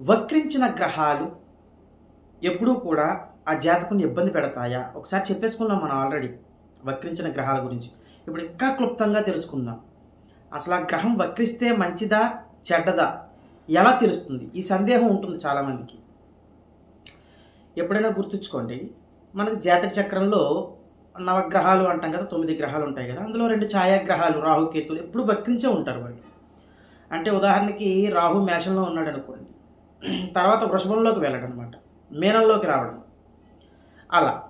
వక్రించిన గ్రహాలు ఎప్పుడూ కూడా ఆ జాతకుని ఇబ్బంది పెడతాయా? ఒకసారి చెప్పేసుకున్నాం మనం ఆల్రెడీ వక్రించిన గ్రహాల గురించి. ఇప్పుడు ఇంకా క్లుప్తంగా తెలుసుకుందాం. అసలు ఆ గ్రహం వక్రిస్తే మంచిదా చెడ్డదా? ఎలా తెలుస్తుంది? ఈ సందేహం ఉంటుంది చాలామందికి. ఎప్పుడైనా గుర్తుంచుకోండి మనకు జాతక చక్రంలో నవగ్రహాలు అంటాం కదా తొమ్మిది గ్రహాలు ఉంటాయి కదా అందులో రెండు ఛాయాగ్రహాలు రాహుకేతులు ఎప్పుడు వక్రించే ఉంటారు వాళ్ళు. అంటే ఉదాహరణకి రాహు మేషంలో ఉన్నాడు అనుకోండి తర్వాత వృషభంలోకి వెళ్ళడం అనమాట మీనంలోకి రావడం. అలా.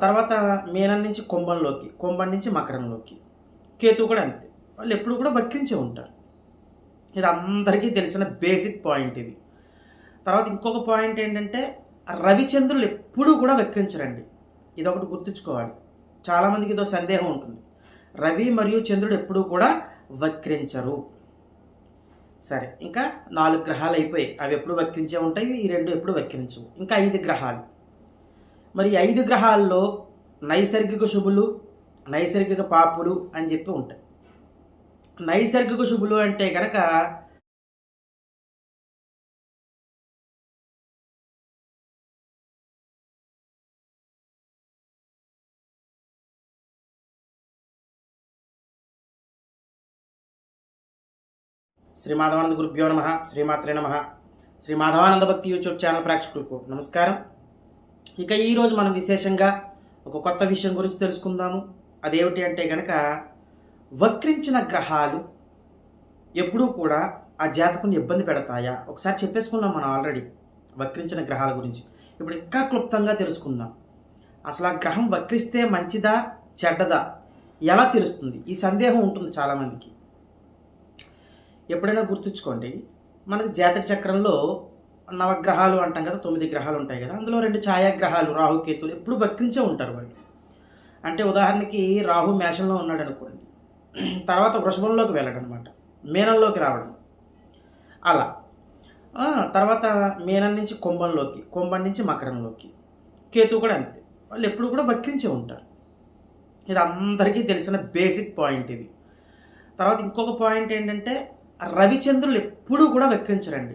తర్వాత మీనం నుంచి కుంభంలోకి కుంభం నుంచి మకరంలోకి. కేతు కూడా అంతే. వాళ్ళు ఎప్పుడు కూడా వక్రించే ఉంటారు. ఇది అందరికీ తెలిసిన బేసిక్ పాయింట్ ఇది. తర్వాత ఇంకొక పాయింట్ ఏంటంటే రవిచంద్రులు ఎప్పుడూ కూడా వక్రించరండి. ఇది ఒకటి గుర్తుంచుకోవాలి. చాలామందికి ఇదో సందేహం ఉంటుంది. రవి మరియు చంద్రుడు ఎప్పుడూ కూడా వక్రించరు. సరే ఇంకా నాలుగు గ్రహాలు అయిపోయాయి. అవి ఎప్పుడు వక్రించే ఉంటాయి ఈ రెండు ఎప్పుడు వక్రించవు ఇంకా ఐదు గ్రహాలు. మరి ఐదు గ్రహాల్లో నైసర్గిక శుభులు నైసర్గిక పాపులు అని చెప్పి ఉంటాయి. నైసర్గిక శుభులు అంటే కనుక శ్రీ మాధవానంద గురుభ్యో నమ శ్రీమాత్రే నమ. శ్రీ మాధవానంద భక్తి యూట్యూబ్ ఛానల్ ప్రేక్షకులకు నమస్కారం. ఇక ఈరోజు మనం విశేషంగా ఒక కొత్త విషయం గురించి తెలుసుకుందాము. అదేమిటి అంటే కనుక వక్రించిన గ్రహాలు ఎప్పుడూ కూడా ఆ జాతకుని ఇబ్బంది పెడతాయా? ఒకసారి చెప్పేసుకున్నాం మనం ఆల్రెడీ వక్రించిన గ్రహాల గురించి. ఇప్పుడు ఇంకా క్లుప్తంగా తెలుసుకుందాం. అసలు ఆ గ్రహం వక్రిస్తే మంచిదా చెడ్డదా? ఎలా తెలుస్తుంది? ఈ సందేహం ఉంటుంది చాలామందికి. ఎప్పుడైనా గుర్తుంచుకోండి మనకి జాతక చక్రంలో నవగ్రహాలు అంటాం కదా తొమ్మిది గ్రహాలు ఉంటాయి కదా అందులో రెండు ఛాయాగ్రహాలు రాహుకేతులు ఎప్పుడు వక్రించే ఉంటారు వాళ్ళు. అంటే ఉదాహరణకి రాహు మేషంలో ఉన్నాడు అనుకోండి తర్వాత వృషభంలోకి వెళ్ళడం అనమాట మీనంలోకి రావడం. అలా. తర్వాత మీనం నుంచి కుంభంలోకి కుంభం నుంచి మకరంలోకి కేతు కూడా అంతే వాళ్ళు ఎప్పుడు కూడా వక్రించే ఉంటారు. ఇది అందరికీ తెలిసిన బేసిక్ పాయింట్ ఇది. తర్వాత ఇంకొక పాయింట్ ఏంటంటే రవిచంద్రులు ఎప్పుడూ కూడా వక్రించరండి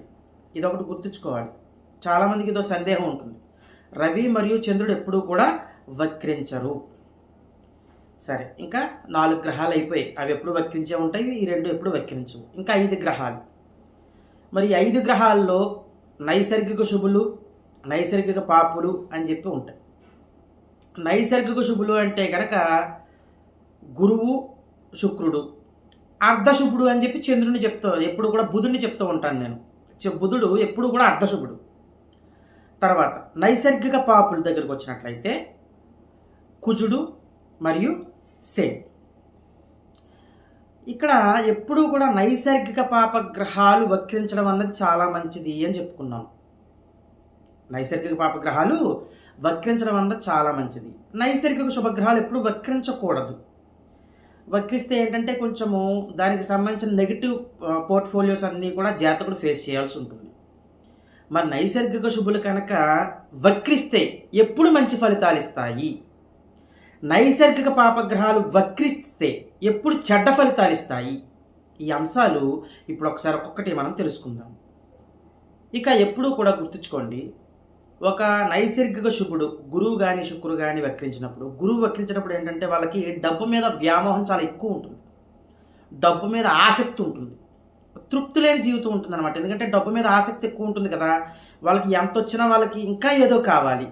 ఇది ఒకటి గుర్తుంచుకోవాలి. చాలామందికి ఇదో సందేహం ఉంటుంది. రవి మరియు చంద్రుడు ఎప్పుడూ కూడా వక్రించరు. సరే ఇంకా నాలుగు గ్రహాలు అయిపోయాయి. అవి ఎప్పుడు వక్రించే ఉంటాయి? ఈ రెండు ఎప్పుడు వక్రించవు. ఇంకా ఐదు గ్రహాలు. మరి ఐదు గ్రహాల్లో నైసర్గిక శుభులు నైసర్గిక పాపులు అని చెప్పి ఉంటాయి. నైసర్గిక శుభులు అంటే కనుక గురువు శుక్రుడు. అర్ధశుభుడు అని చెప్పి చంద్రుని చెప్తా ఎప్పుడు కూడా బుధుడిని చెప్తూ ఉంటాను నేను. బుధుడు ఎప్పుడు కూడా అర్ధశుభుడు. తర్వాత నైసర్గిక పాపుల దగ్గరికి వచ్చినట్లయితే కుజుడు మరియు శని ఇక్కడ ఎప్పుడూ కూడా నైసర్గిక పాప గ్రహాలు వక్రించడం అన్నది చాలా మంచిది అని చెప్పుకున్నాం. నైసర్గిక పాప గ్రహాలు వక్రించడం అన్నది చాలా మంచిది. నైసర్గిక శుభగ్రహాలు ఎప్పుడు వక్రించకూడదు. వక్రిస్తే ఏంటంటే కొంచెము దానికి సంబంధించిన నెగిటివ్ పోర్ట్ఫోలియోస్ అన్నీ కూడా జాతకుడు ఫేస్ చేయాల్సి ఉంటుంది. మరి నైసర్గిక శుభులు కనుక వక్రిస్తే ఎప్పుడు మంచి ఫలితాలు ఇస్తాయి? నైసర్గిక పాపగ్రహాలు వక్రిస్తే ఎప్పుడు చెడ్డ ఫలితాలు ఇస్తాయి? ఈ అంశాలు ఇప్పుడు ఒకసారి ఒక్కొక్కటి మనం తెలుసుకుందాం. ఇక ఎప్పుడూ కూడా గుర్తుంచుకోండి ఒక నైసర్గిక శుభుడు గురువు కానీ శుక్రుడు కానీ వక్రించినప్పుడు గురువు వక్రించినప్పుడు ఏంటంటే వాళ్ళకి డబ్బు మీద వ్యామోహం చాలా ఎక్కువ ఉంటుంది. డబ్బు మీద ఆసక్తి ఉంటుంది. తృప్తి లేని జీవితం ఉంటుంది అనమాట ఎందుకంటే డబ్బు మీద ఆసక్తి ఎక్కువ ఉంటుంది కదా. వాళ్ళకి ఎంత వచ్చినా వాళ్ళకి ఇంకా ఏదో కావాలి.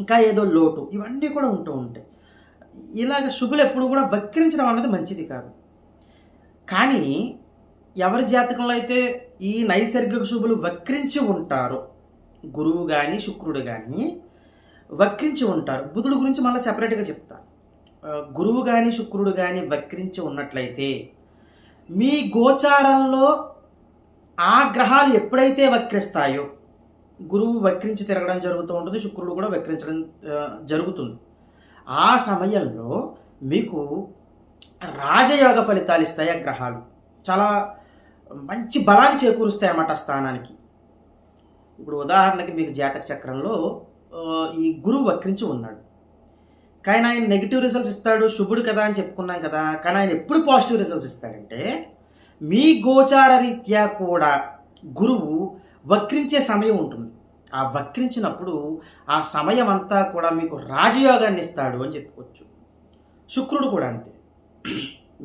ఇంకా ఏదో లోటు. ఇవన్నీ కూడా ఉంటూ ఉంటాయి. ఇలాగ శుభులు ఎప్పుడు కూడా వక్రించడం అన్నది మంచిది కాదు. కానీ ఎవరి జాతకంలో అయితే ఈ నైసర్గిక శుభులు వక్రించి ఉంటారో గురువు కానీ శుక్రుడు కానీ వక్రించి ఉంటారు. బుధుడు గురించి మళ్ళీ సెపరేట్గా చెప్తా. గురువు కానీ శుక్రుడు కానీ వక్రించి ఉన్నట్లయితే మీ గోచారంలో ఆ గ్రహాలు ఎప్పుడైతే వక్రిస్తాయో గురువు వక్రించి తిరగడం జరుగుతూ ఉంటుంది శుక్రుడు కూడా వక్రించడం జరుగుతుంది. ఆ సమయంలో మీకు రాజయోగ ఫలితాలు ఇస్తాయి ఆ గ్రహాలు. చాలా మంచి బలాన్ని చేకూరుస్తాయి అన్నమాట స్థానానికి. ఇప్పుడు ఉదాహరణకి మీకు జాతక చక్రంలో ఈ గురువు వక్రించి ఉన్నాడు. కానీ ఆయన నెగిటివ్ రిజల్ట్స్ ఇస్తాడు శుభుడు కదా అని చెప్పుకున్నాం కదా కానీ ఆయన ఎప్పుడు పాజిటివ్ రిజల్ట్స్ ఇస్తాడంటే మీ గోచార రీత్యా కూడా గురువు వక్రించే సమయం ఉంటుంది. ఆ వక్రించినప్పుడు ఆ సమయం అంతా కూడా మీకు రాజయోగాన్ని ఇస్తాడు అని చెప్పుకోవచ్చు. శుక్రుడు కూడా అంతే.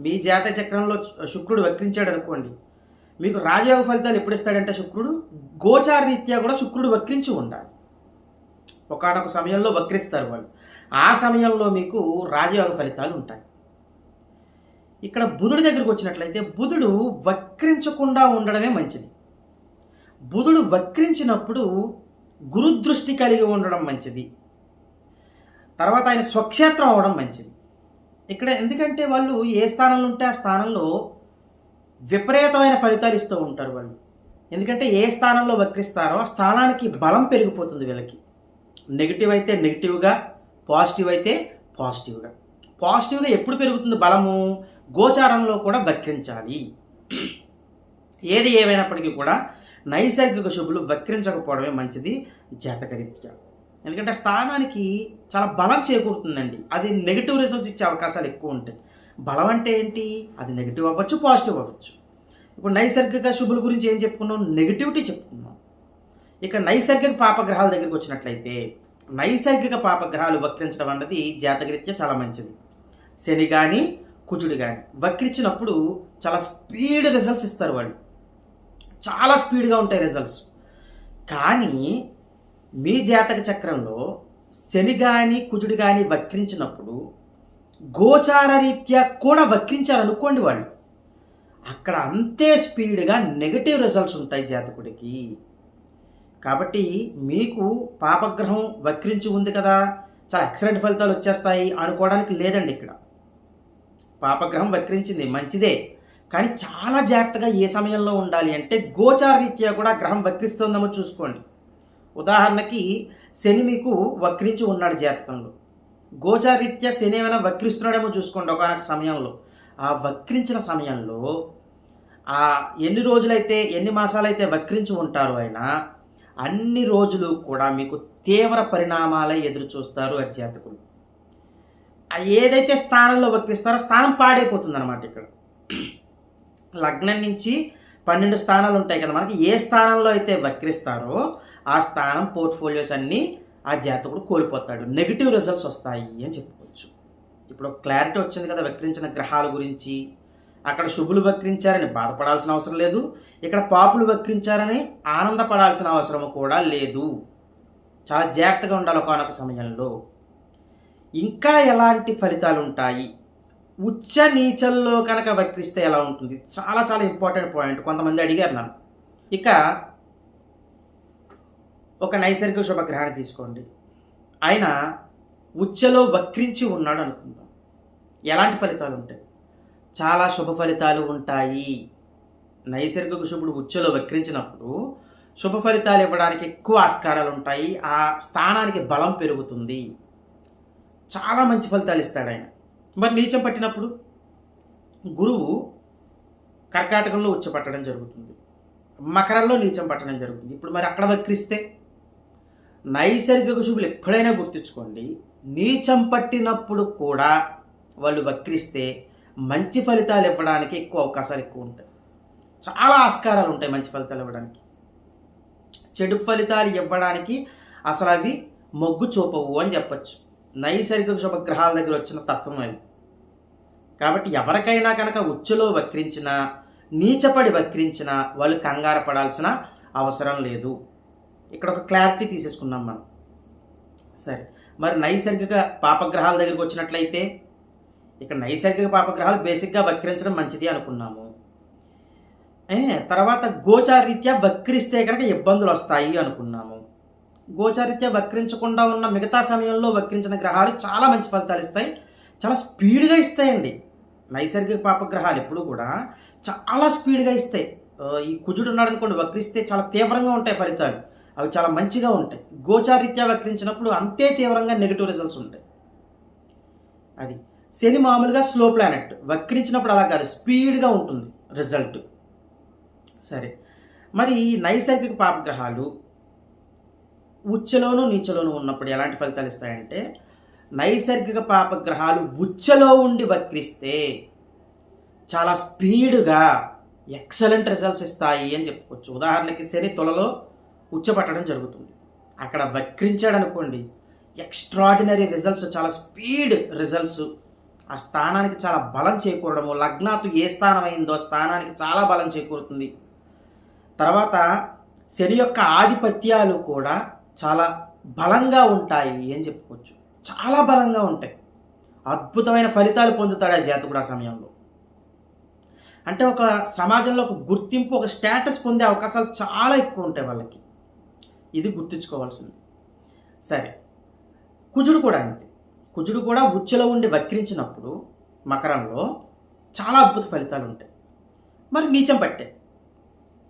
మీ జాతక చక్రంలో శుక్రుడు వక్రించాడు అనుకోండి మీకు రాజయోగ ఫలితాలు ఎప్పుడు ఇస్తాడంటే శుక్రుడు? గోచార రీత్యా కూడా శుక్రుడు వక్రించి ఉండాలి. ఒకనొక సమయంలో వక్రిస్తారు వాళ్ళు. ఆ సమయంలో మీకు రాజయోగ ఫలితాలు ఉంటాయి. ఇక్కడ బుధుడి దగ్గరికి వచ్చినట్లయితే బుధుడు వక్రించకుండా ఉండడమే మంచిది. బుధుడు వక్రించినప్పుడు గురుదృష్టి కలిగి ఉండడం మంచిది. తర్వాత ఆయన స్వక్షేత్రం అవడం మంచిది. ఇక్కడ ఎందుకంటే వాళ్ళు ఏ స్థానంలో ఉంటే ఆ స్థానంలో విపరీతమైన ఫలితాలు ఇస్తూ ఉంటారు వాళ్ళు. ఎందుకంటే ఏ స్థానంలో వక్రిస్తారో ఆ స్థానానికి బలం పెరిగిపోతుంది వీళ్ళకి. నెగిటివ్ అయితే నెగిటివ్గా పాజిటివ్ అయితే పాజిటివ్గా పాజిటివ్గా ఎప్పుడు పెరుగుతుంది బలము? గోచారంలో కూడా వక్రించాలి. ఏది ఏమైనప్పటికీ కూడా నైసర్గిక శుభులు వక్రించకపోవడమే మంచిది జాతకరీత్యా. ఎందుకంటే స్థానానికి చాలా బలం చేకూరుతుందండి. అది నెగిటివ్ రిజల్ట్స్ ఇచ్చే అవకాశాలు ఎక్కువ ఉంటాయి. బలం అంటే ఏంటి? అది నెగిటివ్ అవ్వచ్చు పాజిటివ్ అవ్వచ్చు. ఇప్పుడు నైసర్గిక శుభుల గురించి ఏం చెప్పుకున్నాం? నెగిటివిటీ చెప్పుకున్నాం. ఇక నైసర్గిక పాపగ్రహాల దగ్గరికి వచ్చినట్లయితే నైసర్గిక పాపగ్రహాలు వక్రించడం అన్నది జాతకరీత్యా చాలా మంచిది. శని కానీ కుజుడు కానీ వక్రించినప్పుడు చాలా స్పీడ్ రిజల్ట్స్ ఇస్తారు వాళ్ళు. చాలా స్పీడ్గా ఉంటాయి రిజల్ట్స్ కానీ మీ జాతక చక్రంలో శని కానీ కుజుడు కానీ వక్రించినప్పుడు గోచార రీత్యా కూడా వక్రించారనుకోండి వాళ్ళు. అక్కడ అంతే స్పీడ్గా నెగటివ్ రిజల్ట్స్ ఉంటాయి జాతకుడికి. కాబట్టి మీకు పాపగ్రహం వక్రించి ఉంది కదా చాలా ఎక్సలెంట్ ఫలితాలు వచ్చేస్తాయి అనుకోవడానికి లేదండి ఇక్కడ. పాపగ్రహం వక్రించింది మంచిదే. కానీ చాలా జాగ్రత్తగా ఏ సమయంలో ఉండాలి అంటే గోచార రీత్యా కూడా గ్రహం వక్రిస్తుందేమో చూసుకోండి. ఉదాహరణకి శని మీకు వక్రించి ఉన్నాడు జాతకంలో. గోచార రీత్యా శని ఏమైనా వక్రిస్తున్నాడేమో చూసుకోండి ఒకనొక సమయంలో. ఆ వక్రించిన సమయంలో ఆ ఎన్ని రోజులైతే ఎన్ని మాసాలైతే వక్రించి ఉంటారో ఆయన అన్ని రోజులు కూడా మీకు తీవ్ర పరిణామాలే ఎదురు చూస్తారు అధ్యాత్కులు ఏదైతే స్థానంలో వక్రిస్తారో స్థానం పాడైపోతుంది అనమాట ఇక్కడ. లగ్నం నుంచి పన్నెండు స్థానాలు ఉంటాయి కదా మనకి ఏ స్థానంలో అయితే వక్రిస్తారో ఆ స్థానం పోర్ట్ఫోలియోస్ అన్నీ ఆ జాతకుడు కోల్పోతాడు. నెగిటివ్ రిజల్ట్స్ వస్తాయి అని చెప్పుకోవచ్చు. ఇప్పుడు క్లారిటీ వచ్చింది కదా వక్రించిన గ్రహాల గురించి. అక్కడ శుభులు వక్రించారని బాధపడాల్సిన అవసరం లేదు. ఇక్కడ పాపులు వక్రించారని ఆనందపడాల్సిన అవసరం కూడా లేదు. చాలా జాగ్రత్తగా ఉండాలి ఒకనొక సమయంలో. ఇంకా ఎలాంటి ఫలితాలు ఉంటాయి? ఉచ్చ నీచల్లో కనుక వక్రిస్తే ఎలా ఉంటుంది? చాలా చాలా ఇంపార్టెంట్ పాయింట్ కొంతమంది అడిగారు నన్ను. ఇక ఒక నైసర్గిక శుభగ్రహాన్ని తీసుకోండి. ఆయన ఉచ్చలో వక్రించి ఉన్నాడు అనుకుందాం. ఎలాంటి ఫలితాలు ఉంటాయి? చాలా శుభ ఫలితాలు ఉంటాయి. నైసర్గిక శుభుడు ఉచ్చలో వక్రించినప్పుడు శుభ ఫలితాలు ఇవ్వడానికి ఎక్కువ ఆస్కారాలు ఉంటాయి. ఆ స్థానానికి బలం పెరుగుతుంది. చాలా మంచి ఫలితాలు ఇస్తాడు ఆయన. మరి నీచం పట్టినప్పుడు? గురువు కర్కాటకంలో ఉచ్చ పట్టడం జరుగుతుంది. మకరంలో నీచం పట్టడం జరుగుతుంది. ఇప్పుడు మరి అక్కడ వక్రిస్తే? నైసర్గిక శుభులు ఎప్పుడైనా గుర్తుంచుకోండి. నీచం పట్టినప్పుడు కూడా వాళ్ళు వక్రిస్తే మంచి ఫలితాలు ఇవ్వడానికి ఎక్కువ అవకాశాలు ఎక్కువ ఉంటాయి. చాలా ఆస్కారాలు ఉంటాయి మంచి ఫలితాలు ఇవ్వడానికి. చెడు ఫలితాలు ఇవ్వడానికి అసలు అవి మొగ్గు చూపవు అని చెప్పచ్చు. నైసర్గిక శుభగ్రహాల దగ్గర వచ్చిన తత్వం అది. కాబట్టి ఎవరికైనా కనుక ఉచ్చులో వక్రించినా నీచపడి వక్రించినా వాళ్ళు కంగారు పడాల్సిన అవసరం లేదు. ఇక్కడ ఒక క్లారిటీ తీసేసుకున్నాం మనం. సరే మరి నైసర్గిక పాపగ్రహాల దగ్గరికి వచ్చినట్లయితే ఇక్కడ నైసర్గిక పాపగ్రహాలు బేసిక్గా వక్రించడం మంచిది అనుకున్నాము. తర్వాత గోచారీత్యా వక్రిస్తే కనుక ఇబ్బందులు వస్తాయి అనుకున్నాము. గోచారీత్యా వక్రించకుండా ఉన్న మిగతా సమయంలో వక్రించిన గ్రహాలు చాలా మంచి ఫలితాలు ఇస్తాయి. చాలా స్పీడ్గా ఇస్తాయండి. నైసర్గిక పాపగ్రహాలు ఎప్పుడు కూడా చాలా స్పీడ్గా ఇస్తాయి. ఈ కుజుడు ఉన్నాడు అనుకోండి వక్రిస్తే చాలా తీవ్రంగా ఉంటాయి ఫలితాలు. అవి చాలా మంచిగా ఉంటాయి. గోచారీత్యా వక్రించినప్పుడు అంతే తీవ్రంగా నెగిటివ్ రిజల్ట్స్ ఉంటాయి. అది శని మామూలుగా స్లో ప్లానెట్ వక్రించినప్పుడు అలా కాదు స్పీడ్గా ఉంటుంది రిజల్ట్ సరే. మరి నైసర్గిక పాపగ్రహాలు ఉచ్చలోను నీచలోను ఉన్నప్పుడు ఎలాంటి ఫలితాలు ఇస్తాయంటే నైసర్గిక పాపగ్రహాలు ఉచ్చలో ఉండి వక్రిస్తే చాలా స్పీడ్గా ఎక్సలెంట్ రిజల్ట్స్ ఇస్తాయి అని చెప్పుకోవచ్చు. ఉదాహరణకి శని తులలో ఉచ్చపట్టడం జరుగుతుంది. అక్కడ వక్రించాడు అనుకోండి ఎక్స్ట్రాడినరీ రిజల్ట్స్ చాలా స్పీడ్ రిజల్ట్స్ ఆ స్థానానికి చాలా బలం చేకూరడము లగ్నాతు ఏ స్థానం అయిందో స్థానానికి చాలా బలం చేకూరుతుంది. తర్వాత శని యొక్క ఆధిపత్యాలు కూడా చాలా బలంగా ఉంటాయి అని చెప్పుకోవచ్చు. చాలా బలంగా ఉంటాయి. అద్భుతమైన ఫలితాలు పొందుతాడు ఆ జాతకుడు ఆ సమయంలో. అంటే ఒక సమాజంలో ఒక గుర్తింపు ఒక స్టేటస్ పొందే అవకాశాలు చాలా ఎక్కువ ఉంటాయి వాళ్ళకి. ఇది గుర్తుంచుకోవాల్సింది. సరే. కుజుడు కూడా అంతే. కుజుడు కూడా ఉచ్చలో ఉండి వక్రించినప్పుడు మకరంలో చాలా అద్భుత ఫలితాలు ఉంటాయి. మరి నీచం పట్టే.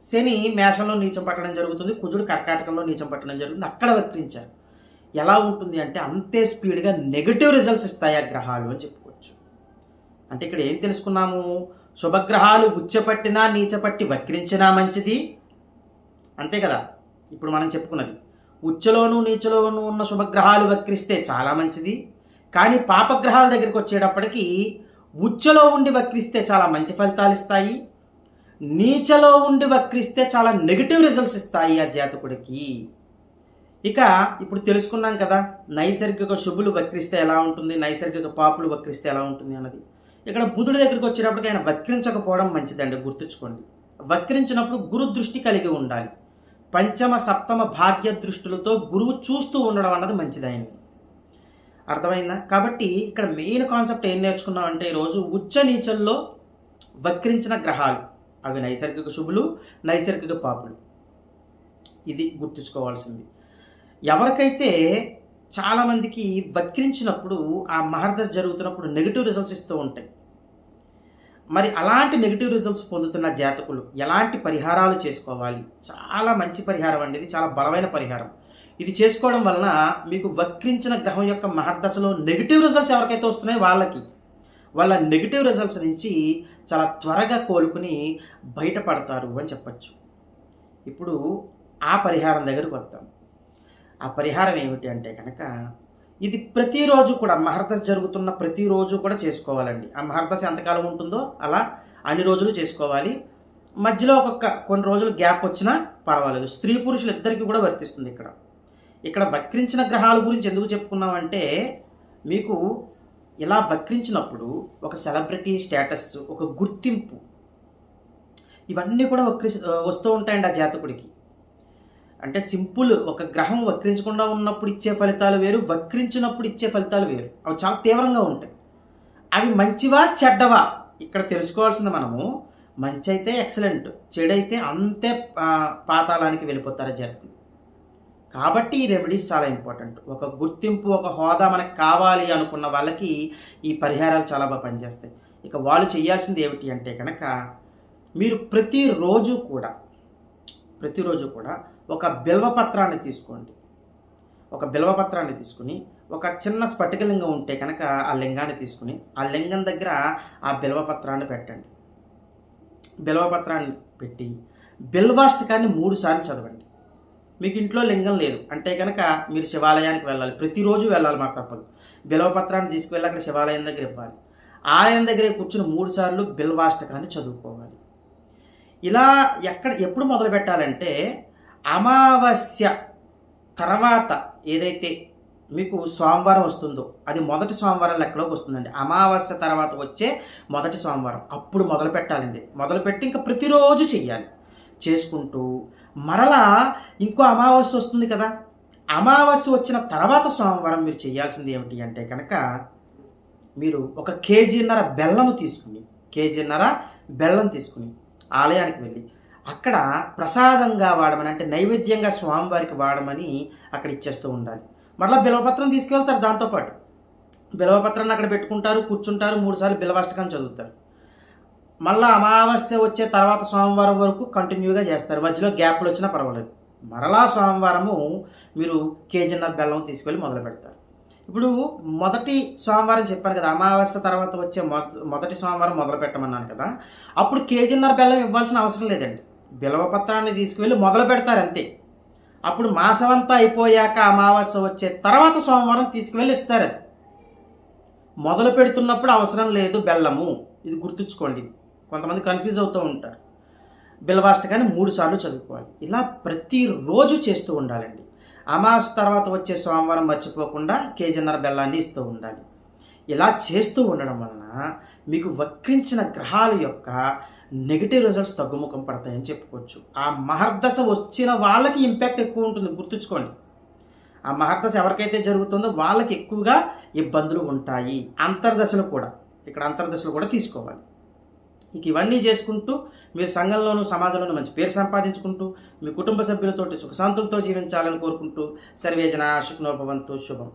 శని మేషంలో నీచం పట్టడం జరుగుతుంది. కుజుడు కర్కాటకంలో నీచం పట్టడం జరుగుతుంది. అక్కడ వక్రించారు. ఎలా ఉంటుంది అంటే అంతే స్పీడ్గా నెగటివ్ రిజల్ట్స్ ఇస్తాయి ఆ గ్రహాలు అని చెప్పుకోవచ్చు. అంటే ఇక్కడ ఏం తెలుసుకున్నాము? శుభగ్రహాలు ఉచ్చపట్టినా నీచపట్టి వక్రించినా మంచిది. అంతే కదా? ఇప్పుడు మనం చెప్పుకున్నది. ఉచ్చలోను నీచలోను ఉన్న శుభగ్రహాలు వక్రిస్తే చాలా మంచిది. కానీ పాపగ్రహాల దగ్గరికి వచ్చేటప్పటికి ఉచ్చలో ఉండి వక్రిస్తే చాలా మంచి ఫలితాలు ఇస్తాయి. నీచలో ఉండి వక్రిస్తే చాలా నెగిటివ్ రిజల్ట్స్ ఇస్తాయి ఆ జాతకుడికి. ఇక ఇప్పుడు తెలుసుకున్నాం కదా నైసర్గిక శుభులు వక్రిస్తే ఎలా ఉంటుంది నైసర్గిక పాపులు వక్రిస్తే ఎలా ఉంటుంది అన్నది. ఇక్కడ బుధుడి దగ్గరికి వచ్చేటప్పటికి ఆయన వక్రించకపోవడం మంచిదండి గుర్తుంచుకోండి. వక్రించినప్పుడు గురు దృష్టి కలిగి ఉండాలి. పంచమ సప్తమ భాగ్య దృష్టులతో గురువు చూస్తూ ఉండడం అన్నది మంచిదైంది. అర్థమైందా? కాబట్టి ఇక్కడ మెయిన్ కాన్సెప్ట్ ఏం నేర్చుకున్నాం అంటే ఈరోజు ఉచ్చ నీచల్లో వక్రించిన గ్రహాలు. అవి నైసర్గిక శుభులు నైసర్గిక పాపులు. ఇది గుర్తుంచుకోవాల్సింది. ఎవరికైతే చాలామందికి వక్రించినప్పుడు ఆ మహర్దశ జరుగుతున్నప్పుడు నెగిటివ్ రిజల్ట్స్ ఇస్తూ ఉంటాయి. మరి అలాంటి నెగిటివ్ రిజల్ట్స్ పొందుతున్న జాతకులు ఎలాంటి పరిహారాలు చేసుకోవాలి? చాలా మంచి పరిహారం అండి. ఇది చాలా బలమైన పరిహారం. ఇది చేసుకోవడం వలన మీకు వక్రించిన గ్రహం యొక్క మహర్దశలో నెగిటివ్ రిజల్ట్స్ ఎవరికైతే వస్తున్నాయో వాళ్ళకి. వాళ్ళ నెగిటివ్ రిజల్ట్స్ నుంచి చాలా త్వరగా కోలుకుని బయటపడతారు అని చెప్పచ్చు. ఇప్పుడు ఆ పరిహారం దగ్గరకు వద్దాం. ఆ పరిహారం ఏమిటి అంటే కనుక ఇది ప్రతిరోజు కూడా మహర్దశ జరుగుతున్న ప్రతిరోజు కూడా చేసుకోవాలండి. ఆ మహర్దశ ఎంతకాలం ఉంటుందో అలా అన్ని రోజులు చేసుకోవాలి. మధ్యలో ఒక్కొక్క కొన్ని రోజులు గ్యాప్ వచ్చినా పర్వాలేదు. స్త్రీ పురుషులు ఇద్దరికి కూడా వర్తిస్తుంది ఇక్కడ. ఇక్కడ వక్రించిన గ్రహాల గురించి ఎందుకు చెప్పుకున్నామంటే మీకు ఇలా వక్రించినప్పుడు ఒక సెలబ్రిటీ స్టేటస్ ఒక గుర్తింపు ఇవన్నీ కూడా వక్రి వస్తూ ఉంటాయండి ఆ జాతకుడికి. అంటే సింపుల్ ఒక గ్రహం వక్రించకుండా ఉన్నప్పుడు ఇచ్చే ఫలితాలు వేరు వక్రించినప్పుడు ఇచ్చే ఫలితాలు వేరు. అవి చాలా తీవ్రంగా ఉంటాయి. అవి మంచివా చెడ్డవా? ఇక్కడ తెలుసుకోవాల్సింది మనము మంచి అయితే ఎక్సలెంట్ చెడైతే అంతే పాతాళానికి వెళ్ళిపోతారు జాతకులు. కాబట్టి ఈ రెమెడీస్ చాలా ఇంపార్టెంట్ ఒక గుర్తింపు ఒక హోదా మనకు కావాలి అనుకున్న వాళ్ళకి ఈ పరిహారాలు చాలా బాగా పనిచేస్తాయి. ఇక వాళ్ళు చేయాల్సింది ఏమిటి అంటే కనుక మీరు ప్రతిరోజు కూడా ప్రతిరోజు కూడా ఒక బిల్వపత్రాన్ని తీసుకోండి. ఒక బిల్వపత్రాన్ని తీసుకుని ఒక చిన్న స్ఫటికలింగం ఉంటే కనుక ఆ లింగాన్ని తీసుకుని ఆ లింగం దగ్గర ఆ బిల్వపత్రాన్ని పెట్టండి. బిల్వపత్రాన్ని పెట్టి బిల్వాష్టకాన్ని మూడుసార్లు చదవండి. మీకు ఇంట్లో లింగం లేదు. అంటే కనుక మీరు శివాలయానికి వెళ్ళాలి. ప్రతిరోజు వెళ్ళాలి మాకు తప్పదు. బిల్వపత్రాన్ని తీసుకువెళ్ళి అక్కడ శివాలయం దగ్గర ఇవ్వాలి. ఆలయం దగ్గరే కూర్చుని మూడు సార్లు బిల్వాష్టకాన్ని చదువుకోవాలి. ఇలా ఎక్కడ ఎప్పుడు మొదలు పెట్టాలంటే అమావాస్య తర్వాత ఏదైతే మీకు సోమవారం వస్తుందో అది మొదటి సోమవారం లెక్కలోకి వస్తుందండి. అమావాస్య తర్వాత వచ్చే మొదటి సోమవారం. అప్పుడు మొదలు పెట్టాలండి. మొదలుపెట్టి ఇంకా ప్రతిరోజు చెయ్యాలి. చేసుకుంటూ మరలా ఇంకో అమావాస్య వస్తుంది కదా. అమావాస్య వచ్చిన తర్వాత సోమవారం మీరు చేయాల్సింది ఏమిటి అంటే కనుక మీరు ఒక కేజీన్నర బెల్లము తీసుకుని కేజీన్నర బెల్లం తీసుకుని ఆలయానికి వెళ్ళి అక్కడ ప్రసాదంగా వాడమని అంటే నైవేద్యంగా స్వామివారికి వాడమని అక్కడ ఇచ్చేస్తూ ఉండాలి. మరలా బిలవపత్రం తీసుకెళ్తారు దాంతోపాటు. బిలవపత్రాన్ని అక్కడ పెట్టుకుంటారు కూర్చుంటారు మూడుసార్లు బిలవాష్టకం చదువుతారు. మళ్ళీ అమావాస్య వచ్చే తర్వాత సోమవారం వరకు కంటిన్యూగా చేస్తారు. మధ్యలో గ్యాప్లు వచ్చినా పర్వాలేదు. మరలా సోమవారము మీరు కేజీన్న బెల్లం తీసుకెళ్ళి మొదలు పెడతారు. ఇప్పుడు మొదటి సోమవారం చెప్పాను కదా అమావాస్య తర్వాత వచ్చే మొదటి సోమవారం మొదలు పెట్టమన్నాను కదా అప్పుడు కేజీన్నర బెల్లం ఇవ్వాల్సిన అవసరం లేదండి. బిలవపత్రాన్ని తీసుకువెళ్ళి మొదలు పెడతారు అంతే. అప్పుడు మాసమంతా అయిపోయాక అమావాస్య వచ్చే తర్వాత సోమవారం తీసుకువెళ్ళి ఇస్తారు అది. మొదలు పెడుతున్నప్పుడు అవసరం లేదు బెల్లము. ఇది గుర్తుంచుకోండి. కొంతమంది కన్ఫ్యూజ్ అవుతూ ఉంటారు. బిల్వాష్టకాన్ని మూడు సార్లు చదువుకోవాలి. ఇలా ప్రతిరోజు చేస్తూ ఉండాలండి. అమాస తర్వాత వచ్చే సోమవారం మర్చిపోకుండా కేజీన్నర బెల్లాన్ని ఇస్తూ ఉండాలి. ఇలా చేస్తూ ఉండడం వలన మీకు వక్రించిన గ్రహాల యొక్క నెగిటివ్ రిజల్ట్స్ తగ్గుముఖం పడతాయని చెప్పుకోవచ్చు. ఆ మహర్దశ వచ్చిన వాళ్ళకి ఇంపాక్ట్ ఎక్కువ ఉంటుంది. గుర్తుంచుకోండి. ఆ మహర్దశ ఎవరికైతే జరుగుతుందో వాళ్ళకి ఎక్కువగా ఇబ్బందులు ఉంటాయి. అంతర్దశలు కూడా. ఇక్కడ అంతర్దశలు కూడా తీసుకోవాలి. ఇక ఇవన్నీ చేసుకుంటూ మీరు సంఘంలోనూ సమాజంలోనూ మంచి పేరు సంపాదించుకుంటూ మీ కుటుంబ సభ్యులతోటి సుఖశాంతులతో జీవించాలని కోరుకుంటూ సర్వేజన శుక్నోభవంతు శుభం.